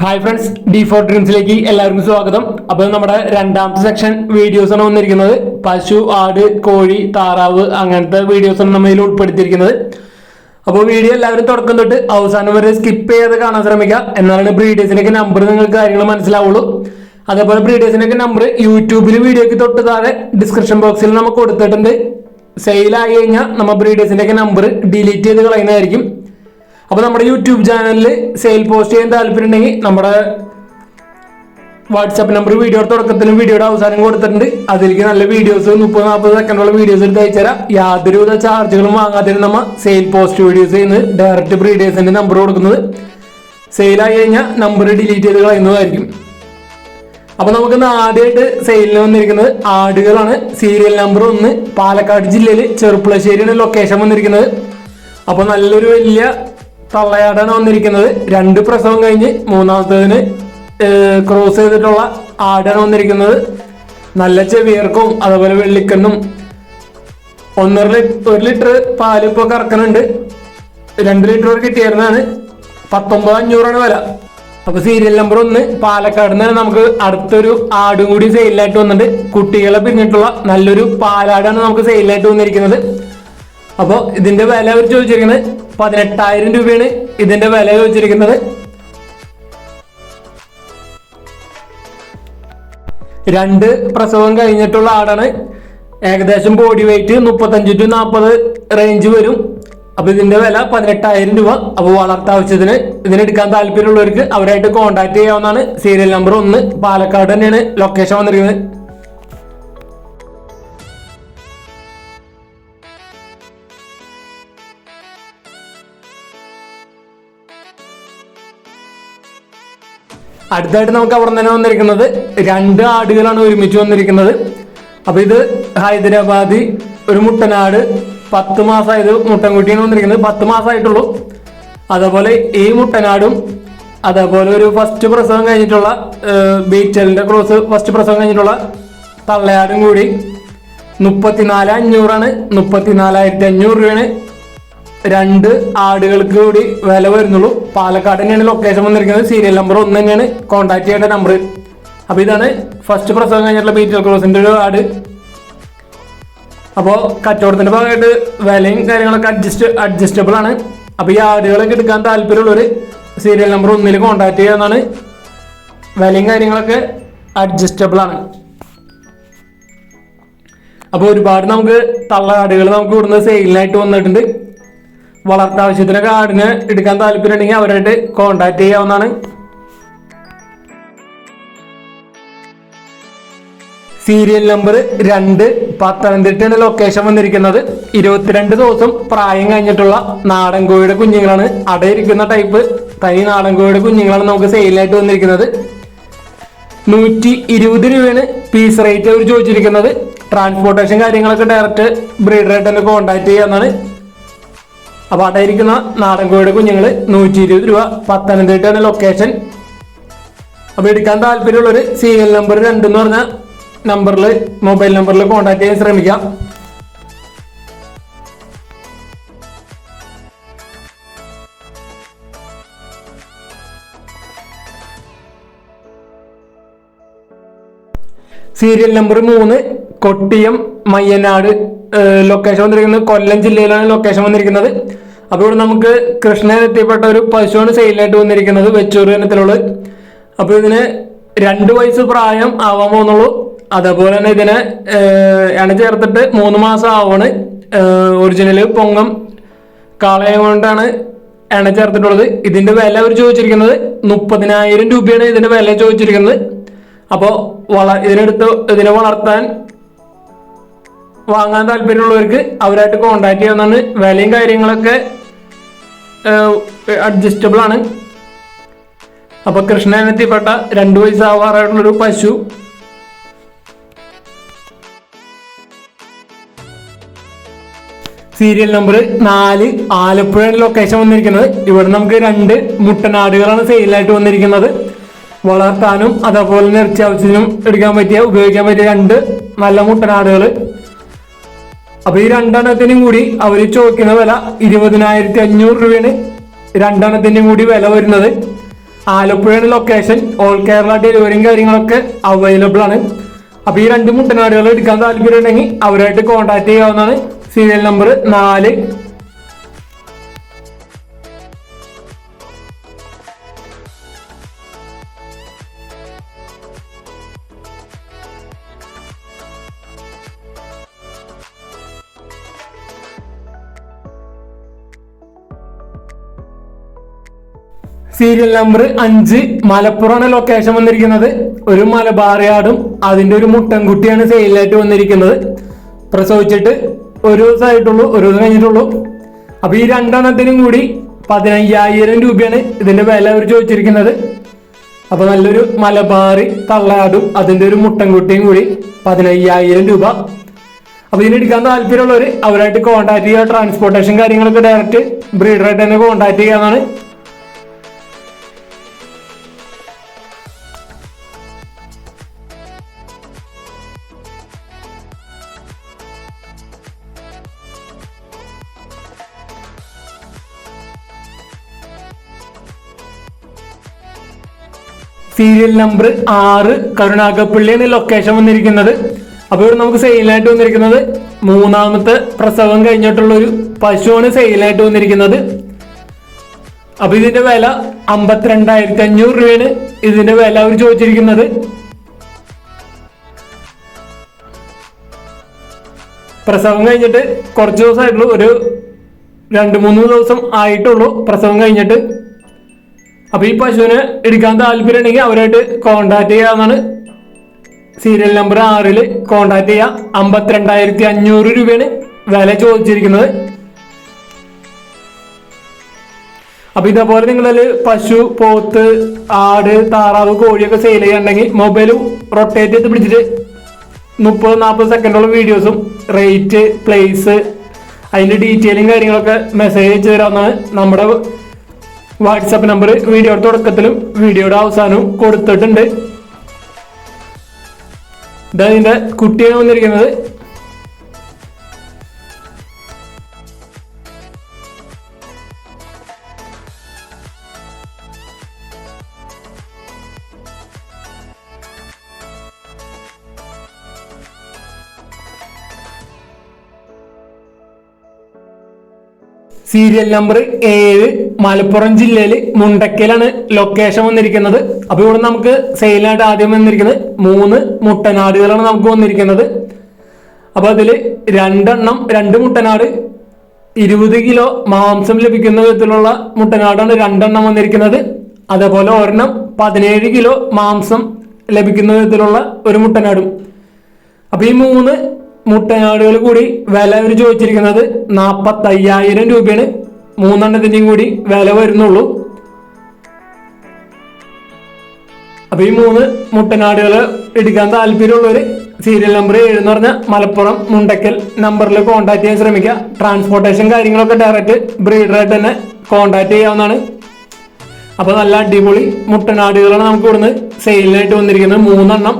Hi friends D four ഡ്രീംസിലേക്ക് എല്ലാവർക്കും സ്വാഗതം. അപ്പോൾ നമ്മുടെ രണ്ടാമത്തെ സെക്ഷൻ വീഡിയോസ് ആണ് വന്നിരിക്കുന്നത്. പശു ആട് കോഴി താറാവ് അങ്ങനത്തെ വീഡിയോസ് ആണ് നമ്മൾ ഇതിൽ ഉൾപ്പെടുത്തിയിരിക്കുന്നത്. അപ്പോൾ വീഡിയോ എല്ലാവരും തുടക്കം തൊട്ട് അവസാനം വരെ സ്കിപ്പ് ചെയ്ത് കാണാൻ ശ്രമിക്കുക എന്നാലാണ് ബ്രീഡേഴ്സിനൊക്കെ നമ്പർ നിങ്ങൾക്ക് കാര്യങ്ങൾ മനസ്സിലാവുള്ളൂ. അതേപോലെ ബ്രീഡേഴ്സിനൊക്കെ നമ്പർ യൂട്യൂബിൽ വീഡിയോക്ക് തൊട്ട് താഴെ ഡിസ്ക്രിപ്ഷൻ ബോക്സിൽ നമ്മൾ കൊടുത്തിട്ടുണ്ട്. സെയിലായി കഴിഞ്ഞാൽ നമ്മൾ ബ്രീഡേഴ്സിന്റെ ഒക്കെ നമ്പർ ഡിലീറ്റ് ചെയ്ത് കളയുന്നതായിരിക്കും. അപ്പോൾ നമ്മുടെ യൂട്യൂബ് ചാനലിൽ സെയിൽ പോസ്റ്റ് ചെയ്യാൻ താല്പര്യം ഉണ്ടെങ്കിൽ നമ്മുടെ വാട്സാപ്പ് നമ്പർ വീഡിയോയുടെ തുടക്കത്തിലും വീഡിയോയുടെ അവസാനം കൊടുത്തിട്ടുണ്ട്. അതിലേക്ക് നല്ല വീഡിയോസ് മുപ്പത് നാൽപ്പത് സെക്കൻഡുള്ള വീഡിയോസ് എടുത്ത് അയച്ചുതരാം. യാതൊരുവിധ ചാർജുകളും വാങ്ങാതെ നമ്മൾ സെയിൽ പോസ്റ്റ് വീഡിയോസ് ചെയ്യുന്നത്. ഡയറക്റ്റ് ബ്രീഡേഴ്സിന്റെ നമ്പർ കൊടുക്കുന്നത്. സെയിലായി കഴിഞ്ഞാൽ നമ്പർ ഡിലീറ്റ് ചെയ്ത് കളയുന്നതായിരിക്കും. അപ്പൊ നമുക്ക് ഇന്ന് ആദ്യമായിട്ട് സെയിലിന് വന്നിരിക്കുന്നത് ആടുകളാണ്. സീരിയൽ നമ്പർ ഒന്ന്. പാലക്കാട് ജില്ലയിൽ ചെറുപ്പുളശ്ശേരിയാണ് ലൊക്കേഷൻ വന്നിരിക്കുന്നത്. അപ്പൊ നല്ലൊരു വലിയ തള്ളയാടാണ് വന്നിരിക്കുന്നത്. രണ്ട് പ്രസവം കഴിഞ്ഞ് മൂന്നാമത്തേതിന് ക്രോസ് ചെയ്തിട്ടുള്ള ആടാണ് വന്നിരിക്കുന്നത്. നല്ല ചെവിയർക്കും അതുപോലെ വെള്ളിക്കണ്ണും. ഒന്നര ലിറ്റർ ഒരു ലിറ്റർ പാൽ ഇപ്പോൾ കറക്കുന്നുണ്ട് രണ്ട് ലിറ്റർ വരെ കിട്ടിയിരുന്നതാണ്. പത്തൊമ്പത് അഞ്ഞൂറാണ് വില. അപ്പൊ സീരിയൽ നമ്പർ ഒന്ന് പാലക്കാട് നിന്ന് നമുക്ക് അടുത്തൊരു ആടും കൂടി സെയിലായിട്ട് വന്നിട്ടുണ്ട്. കുട്ടികളെ പിന്നിട്ടുള്ള നല്ലൊരു പാലാടാണ് നമുക്ക് സെയിലായിട്ട് വന്നിരിക്കുന്നത്. അപ്പോൾ ഇതിന്റെ വില അവർ ചോദിച്ചിരിക്കുന്നത് പതിനെട്ടായിരം രൂപയാണ് ഇതിന്റെ വില ചോദിച്ചിരിക്കുന്നത്. രണ്ട് പ്രസവം കഴിഞ്ഞിട്ടുള്ള ആടാണ്. ഏകദേശം ബോഡി വെയിറ്റ് മുപ്പത്തഞ്ച് ടു നാൽപ്പത് റേഞ്ച് വരും. അപ്പൊ ഇതിന്റെ വില പതിനെട്ടായിരം രൂപ. അപ്പൊ വളർത്ത ആവശ്യത്തിന് ഇതിനെടുക്കാൻ താല്പര്യമുള്ളവർക്ക് അവരായിട്ട് കോൺടാക്ട് ചെയ്യാവുന്നതാണ്. സീരിയൽ നമ്പർ ഒന്ന് പാലക്കാട് തന്നെയാണ് ലൊക്കേഷൻ വന്നിരിക്കുന്നത്. അടുത്തായിട്ട് നമുക്ക് അവിടെ തന്നെ വന്നിരിക്കുന്നത് രണ്ട് ആടുകളാണ് ഒരുമിച്ച് വന്നിരിക്കുന്നത്. അപ്പൊ ഇത് ഹൈദരാബാദി ഒരു മുട്ടനാട്. പത്ത് മാസമായത് മുട്ടൻകുട്ടിയാണ് വന്നിരിക്കുന്നത്. പത്ത് മാസമായിട്ടുള്ളൂ അതേപോലെ ഈ മുട്ടനാടും അതേപോലെ ഒരു ഫസ്റ്റ് പ്രസവം കഴിഞ്ഞിട്ടുള്ള ബീച്ചലിന്റെ ക്രോസ് ഫസ്റ്റ് പ്രസവം കഴിഞ്ഞിട്ടുള്ള തള്ളയാടും കൂടി. മുപ്പത്തിനാല് അഞ്ഞൂറാണ്. മുപ്പത്തിനാലായിരത്തി അഞ്ഞൂറ് രൂപയാണ് രണ്ട് ആടുകൾക്ക് കൂടി വില വരുന്നുള്ളൂ. പാലക്കാട് തന്നെയാണ് ലൊക്കേഷൻ വന്നിരിക്കുന്നത്. സീരിയൽ നമ്പർ ഒന്ന് തന്നെയാണ്. കോൺടാക്ട് ചെയ്യേണ്ട നമ്പർ അപ്പൊ ഇതാണ് ഫസ്റ്റ് പ്രസവം കഴിഞ്ഞിട്ടുള്ള ബീറ്റൽ ക്രോസിന്റെ ഒരു ആട്. അപ്പോൾ കച്ചവടത്തിന്റെ ഭാഗമായിട്ട് വിലയും കാര്യങ്ങളൊക്കെ അഡ്ജസ്റ്റ് അഡ്ജസ്റ്റബിൾ ആണ്. അപ്പൊ ഈ ആടുകളൊക്കെ എടുക്കാൻ താല്പര്യമുള്ളവർ സീരിയൽ നമ്പർ ഒന്നിൽ കോൺടാക്ട് ചെയ്യാന്നാണ് വിലയും കാര്യങ്ങളൊക്കെ അഡ്ജസ്റ്റബിൾ ആണ്. അപ്പോൾ ഒരുപാട് നമുക്ക് തള്ള ആടുകൾ നമുക്ക് ഇവിടുന്ന് സെയിലിനായിട്ട് വന്നിട്ടുണ്ട്. വളർത്താവശ്യത്തിനൊക്കെ ആടിനെ എടുക്കാൻ താല്പര്യം ഉണ്ടെങ്കിൽ അവരായിട്ട് കോണ്ടാക്ട് ചെയ്യാവുന്നതാണ്. സീരിയൽ നമ്പർ രണ്ട് പത്തനംതിട്ടയാണ് ലൊക്കേഷൻ വന്നിരിക്കുന്നത്. ഇരുപത്തിരണ്ട് ദിവസം പ്രായം കഴിഞ്ഞിട്ടുള്ള നാടൻ കോഴിയുടെ കുഞ്ഞുങ്ങളാണ്. അടയിരിക്കുന്ന ടൈപ്പ് തനി നാടൻ കോഴിയുടെ കുഞ്ഞുങ്ങളാണ് നമുക്ക് സെയിലായിട്ട് വന്നിരിക്കുന്നത്. നൂറ്റി ഇരുപത് രൂപയാണ് പീസ് റേറ്റ് അവർ ചോദിച്ചിരിക്കുന്നത്. ട്രാൻസ്പോർട്ടേഷൻ കാര്യങ്ങളൊക്കെ ഡയറക്റ്റ് ബ്രീഡറായിട്ട് തന്നെ കോൺടാക്ട് ചെയ്യാന്നാണ് അപ്പൊ അടയിരിക്കുന്ന നാടൻ കോഴിയുടെ കുഞ്ഞുങ്ങൾ നൂറ്റി ഇരുപത് രൂപ പത്തനംതിട്ടയാണ് ലൊക്കേഷൻ അപ്പൊ എടുക്കാൻ താല്പര്യമുള്ളവര് സീരിയൽ നമ്പർ രണ്ട് എന്ന് പറഞ്ഞ നമ്പറിൽ മൊബൈൽ നമ്പറിൽ കോൺടാക്ട് ചെയ്യാൻ ശ്രമിക്കാം. സീരിയൽ നമ്പർ മൂന്ന് കൊട്ടിയം മയ്യനാട് ലൊക്കേഷൻ വന്നിരിക്കുന്നത് കൊല്ലം ജില്ലയിലാണ് ലൊക്കേഷൻ വന്നിരിക്കുന്നത്. അപ്പോൾ ഇവിടെ നമുക്ക് കൃഷ്ണൻ എത്തിപ്പെട്ട ഒരു പശുവാണ് സെയിലായിട്ട് വന്നിരിക്കുന്നത് വെച്ചൂർ ഇനത്തിലുള്ളത് അപ്പോൾ ഇതിന് രണ്ട് വയസ്സ് പ്രായം ആവാൻ പോകുന്നുള്ളൂ. അതേപോലെ തന്നെ ഇതിനെ ഇണ ചേർത്തിട്ട് മൂന്ന് മാസം ആവാണ്. ഒറിജിനൽ പൊങ്ങം കാളയം കൊണ്ടാണ് ഇണ ചേർത്തിട്ടുള്ളത്. ഇതിന്റെ വില അവർ ചോദിച്ചിരിക്കുന്നത് മുപ്പതിനായിരം രൂപയാണ് ഇതിന്റെ വില ചോദിച്ചിരിക്കുന്നത്. അപ്പോൾ വള ഇതിനെടുത്ത് ഇതിനെ വളർത്താൻ വാങ്ങാൻ താല്പര്യമുള്ളവർക്ക് അവരായിട്ട് കോണ്ടാക്ട് ചെയ്യാവുന്നതാണ്. വിലയും കാര്യങ്ങളൊക്കെ അഡ്ജസ്റ്റബിൾ ആണ്. അപ്പൊ കൃഷ്ണനെത്തിപ്പെട്ട രണ്ടു വയസ്സാവാറായിട്ടുള്ളൊരു പശു. സീരിയൽ നമ്പർ നാല് ആലപ്പുഴയാണ് ലൊക്കേഷൻ വന്നിരിക്കുന്നത്. ഇവിടെ നമുക്ക് രണ്ട് മുട്ടനാടുകളാണ് സെയിലായിട്ട് വന്നിരിക്കുന്നത്. വളർത്താനും അതേപോലെ തന്നെ ഇറച്ചി ആവശ്യത്തിനും എടുക്കാൻ പറ്റിയ ഉപയോഗിക്കാൻ പറ്റിയ രണ്ട് നല്ല മുട്ടനാടുകൾ അപ്പൊ ഈ രണ്ടെണ്ണത്തിനും കൂടി അവർ ചോദിക്കുന്ന വില ഇരുപതിനായിരത്തി അഞ്ഞൂറ് രൂപയാണ്. രണ്ടെണ്ണത്തിന്റെയും കൂടി വില വരുന്നത്. ആലപ്പുഴയാണ് ലൊക്കേഷൻ ഓൾ കേരള ഡെലിവറിയും കാര്യങ്ങളൊക്കെ അവൈലബിൾ ആണ്. അപ്പോൾ ഈ രണ്ട് മുട്ടനാടുകൾ എടുക്കാൻ താല്പര്യം ഉണ്ടെങ്കിൽ അവരായിട്ട് കോൺടാക്ട് ചെയ്യാവുന്നതാണ്. സീരിയൽ നമ്പർ നാല് സീരിയൽ നമ്പർ അഞ്ച് മലപ്പുറമാണ് ലൊക്കേഷൻ വന്നിരിക്കുന്നത്. ഒരു മലബാറിയാടും അതിന്റെ ഒരു മുട്ടൻകുട്ടിയാണ് സെയിലായിട്ട് വന്നിരിക്കുന്നത്. പ്രസവിച്ചിട്ട് ഒരു ദിവസമായിട്ടുള്ളൂ ഒരു ദിവസം കഴിഞ്ഞിട്ടുള്ളൂ. അപ്പൊ ഈ രണ്ടെണ്ണത്തിനും കൂടി പതിനയ്യായിരം രൂപയാണ് ഇതിന്റെ വില അവർ ചോദിച്ചിരിക്കുന്നത്. അപ്പൊ നല്ലൊരു മലബാറി തള്ളയാടും അതിന്റെ ഒരു മുട്ടൻകുട്ടിയും കൂടി പതിനയ്യായിരം രൂപ. അപ്പൊ ഇതിന് എടുക്കാൻ താല്പര്യമുള്ളവർ അവരായിട്ട് കോൺടാക്ട് ചെയ്യുക ട്രാൻസ്പോർട്ടേഷൻ കാര്യങ്ങളൊക്കെ ഡയറക്റ്റ് ബ്രീഡറായിട്ട് തന്നെ കോൺടാക്ട് ചെയ്യാന്നാണ് സീരിയൽ നമ്പർ ആറ് എന്ന ലൊക്കേഷൻ വന്നിരിക്കുന്നത്. അപ്പോൾ ഇവിടെ നമുക്ക് സെയിലായിട്ട് വന്നിരിക്കുന്നത് മൂന്നാമത്തെ പ്രസവം കഴിഞ്ഞിട്ടുള്ള ഒരു പശുവാണ് സെയിലായിട്ട് വന്നിരിക്കുന്നത്. അപ്പൊ ഇതിന്റെ വില അമ്പത്തിരണ്ടായിരത്തി അഞ്ഞൂറ് രൂപയാണ് ഇതിന്റെ വില അവർ ചോദിച്ചിരിക്കുന്നത്. പ്രസവം കഴിഞ്ഞിട്ട് കുറച്ച് ദിവസമായിട്ടുള്ളൂ ഒരു രണ്ട് മൂന്ന് ദിവസം ആയിട്ടുള്ളൂ പ്രസവം കഴിഞ്ഞിട്ട്. അപ്പൊ ഈ പശുവിനെ എടുക്കാൻ താല്പര്യം ഉണ്ടെങ്കിൽ അവരായിട്ട് കോണ്ടാക്ട് ചെയ്യാന്നാണ് സീരിയൽ നമ്പർ ആറിൽ കോണ്ടാക്ട് ചെയ്യാം. അമ്പത്തിരണ്ടായിരത്തി അഞ്ഞൂറ് രൂപയാണ് വില ചോദിച്ചിരിക്കുന്നത്. അപ്പൊ ഇതേപോലെ നിങ്ങളിൽ പശു പോത്ത് ആട് താറാവ് കോഴിയൊക്കെ സെയിൽ ചെയ്യാനുണ്ടെങ്കിൽ മൊബൈൽ റൊട്ടേറ്റ് ചെയ്ത് പിടിച്ചിട്ട് മുപ്പത് നാൽപ്പത് സെക്കൻഡോളം വീഡിയോസും റേറ്റ് പ്ലേസ് അതിന്റെ ഡീറ്റെയിലും കാര്യങ്ങളൊക്കെ മെസ്സേജ് അയച്ചു തരാവുന്നതാണ് നമ്മുടെ വാട്സാപ്പ് നമ്പർ വീഡിയോയുടെ തുടക്കത്തിലും വീഡിയോയുടെ അവസാനവും കൊടുത്തിട്ടുണ്ട്. ഇതാ ഇതിന്റെ കുട്ടിയാണ് വന്നിരിക്കുന്നത് സീരിയൽ നമ്പർ ഏഴ് മലപ്പുറം ജില്ലയിൽ മുണ്ടക്കലാണ് ലൊക്കേഷൻ വന്നിരിക്കുന്നത്. അപ്പൊ ഇവിടെ നമുക്ക് സെയിലായിട്ട് ആദ്യം വന്നിരിക്കുന്നത് മൂന്ന് മുട്ടനാടുകളാണ് നമുക്ക് വന്നിരിക്കുന്നത്. അപ്പൊ അതിൽ രണ്ടെണ്ണം രണ്ട് മുട്ടനാട് ഇരുപത് കിലോ മാംസം ലഭിക്കുന്ന വിധത്തിലുള്ള മുട്ടനാടാണ് രണ്ടെണ്ണം വന്നിരിക്കുന്നത്. അതേപോലെ ഒരെണ്ണം പതിനേഴ് കിലോ മാംസം ലഭിക്കുന്ന വിധത്തിലുള്ള ഒരു മുട്ടനാടും. അപ്പൊ ഈ മൂന്ന് മുട്ടനാടുകൾ കൂടി വില അവർ ചോദിച്ചിരിക്കുന്നത് നാപ്പത്തയ്യായിരം രൂപയാണ്. മൂന്നെണ്ണത്തിന്റെയും കൂടി വില വരുന്നുള്ളൂ. അപ്പൊ ഈ മൂന്ന് മുട്ടനാടുകൾ എടുക്കാൻ താല്പര്യമുള്ളവർ സീരിയൽ നമ്പർ ഏഴ് എന്ന് പറഞ്ഞ മലപ്പുറം മുണ്ടക്കൽ നമ്പറിൽ കോൺടാക്ട് ചെയ്യാൻ ശ്രമിക്കുക. ട്രാൻസ്പോർട്ടേഷൻ കാര്യങ്ങളൊക്കെ ഡയറക്റ്റ് ബ്രീഡറായിട്ട് തന്നെ കോൺടാക്ട് ചെയ്യാവുന്നതാണ്. അപ്പൊ നല്ല അടിപൊളി മുട്ടനാടുകളാണ് നമുക്ക് ഇവിടുന്ന് സെയിലിനായിട്ട് വന്നിരിക്കുന്നത്. മൂന്നെണ്ണം.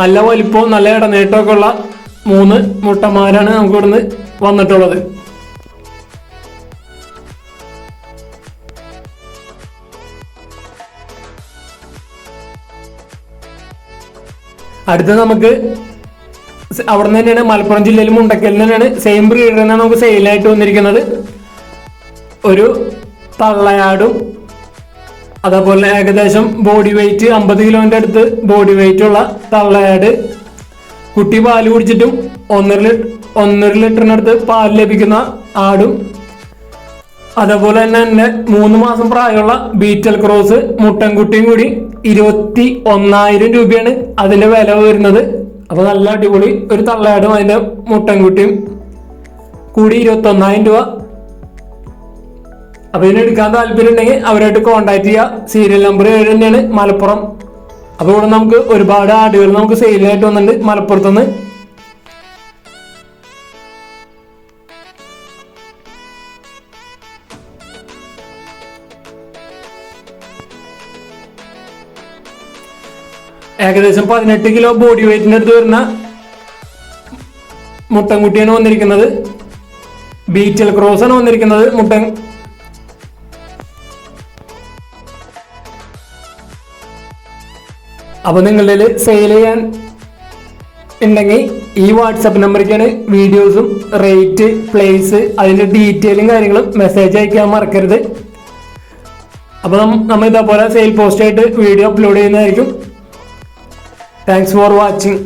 നല്ല വലിപ്പവും നല്ല ഇടനേട്ടമൊക്കെ ഉള്ള മൂന്ന് മുട്ടന്മാരാണ് നമുക്ക് ഇവിടുന്ന് വന്നിട്ടുള്ളത്. അടുത്ത നമുക്ക് അവിടെ നിന്ന് തന്നെയാണ് മലപ്പുറം ജില്ലയിൽ മുണ്ടക്കൽ തന്നെയാണ് സെയിം ബ്രീഡ് തന്നെയാണ് നമുക്ക് സെയിലായിട്ട് വന്നിരിക്കുന്നത്. ഒരു തള്ളയാടും അതേപോലെ ഏകദേശം ബോഡി വെയിറ്റ് അമ്പത് കിലോന്റെ അടുത്ത് ബോഡി വെയിറ്റ് ഉള്ള തള്ളയാട്. കുട്ടി പാൽ കുടിച്ചിട്ടും ഒന്നര ലിറ്റർ ഒന്നര ലിറ്ററിനടുത്ത് പാൽ ലഭിക്കുന്ന ആടും. അതേപോലെ തന്നെ തന്നെ മൂന്ന് മാസം പ്രായമുള്ള ബീറ്റൽ ക്രോസ് മുട്ടൻകുട്ടിയും കൂടി ഇരുപത്തി ഒന്നായിരം രൂപയാണ് അതിന്റെ വില വരുന്നത്. അപ്പൊ നല്ല അടിപൊളി ഒരു തള്ളയാടും അതിന്റെ മുട്ടൻകുട്ടിയും കൂടി ഇരുപത്തി ഒന്നായിരം രൂപ അപ്പൊ ഇതിന് എടുക്കാൻ താല്പര്യം ഉണ്ടെങ്കിൽ അവരായിട്ട് കോൺടാക്ട് ചെയ്യുക സീരിയൽ നമ്പർ ഏഴ് തന്നെയാണ് മലപ്പുറം. അപ്പൊ ഇവിടെ നമുക്ക് ഒരുപാട് ആടുകൾ നമുക്ക് സെയിലായിട്ട് വന്നിട്ടുണ്ട് മലപ്പുറത്തുനിന്ന്. ഏകദേശം പതിനെട്ട് കിലോ ബോഡി വെയിറ്റിന്റെ അടുത്ത് വരുന്ന മുട്ടൻകുട്ടിയാണ് വന്നിരിക്കുന്നത്. ബീറ്റൽ ആണ് വന്നിരിക്കുന്നത് മുട്ടൻ അപ്പോൾ നിങ്ങളുടെ സെയിൽ ചെയ്യാൻ ഉണ്ടെങ്കിൽ ഈ വാട്സപ്പ് നമ്പറിലേക്കാണ് വീഡിയോസും റേറ്റ് പ്ലേസ് അതിന്റെ ഡീറ്റെയിലും കാര്യങ്ങളും മെസ്സേജ് അയക്കാൻ മറക്കരുത്. അപ്പോൾ നമ്മൾ ഇതേപോലെ സെയിൽ പോസ്റ്റ് ആയിട്ട് വീഡിയോ അപ്ലോഡ് ചെയ്യുന്നതായിരിക്കും. Thanks for watching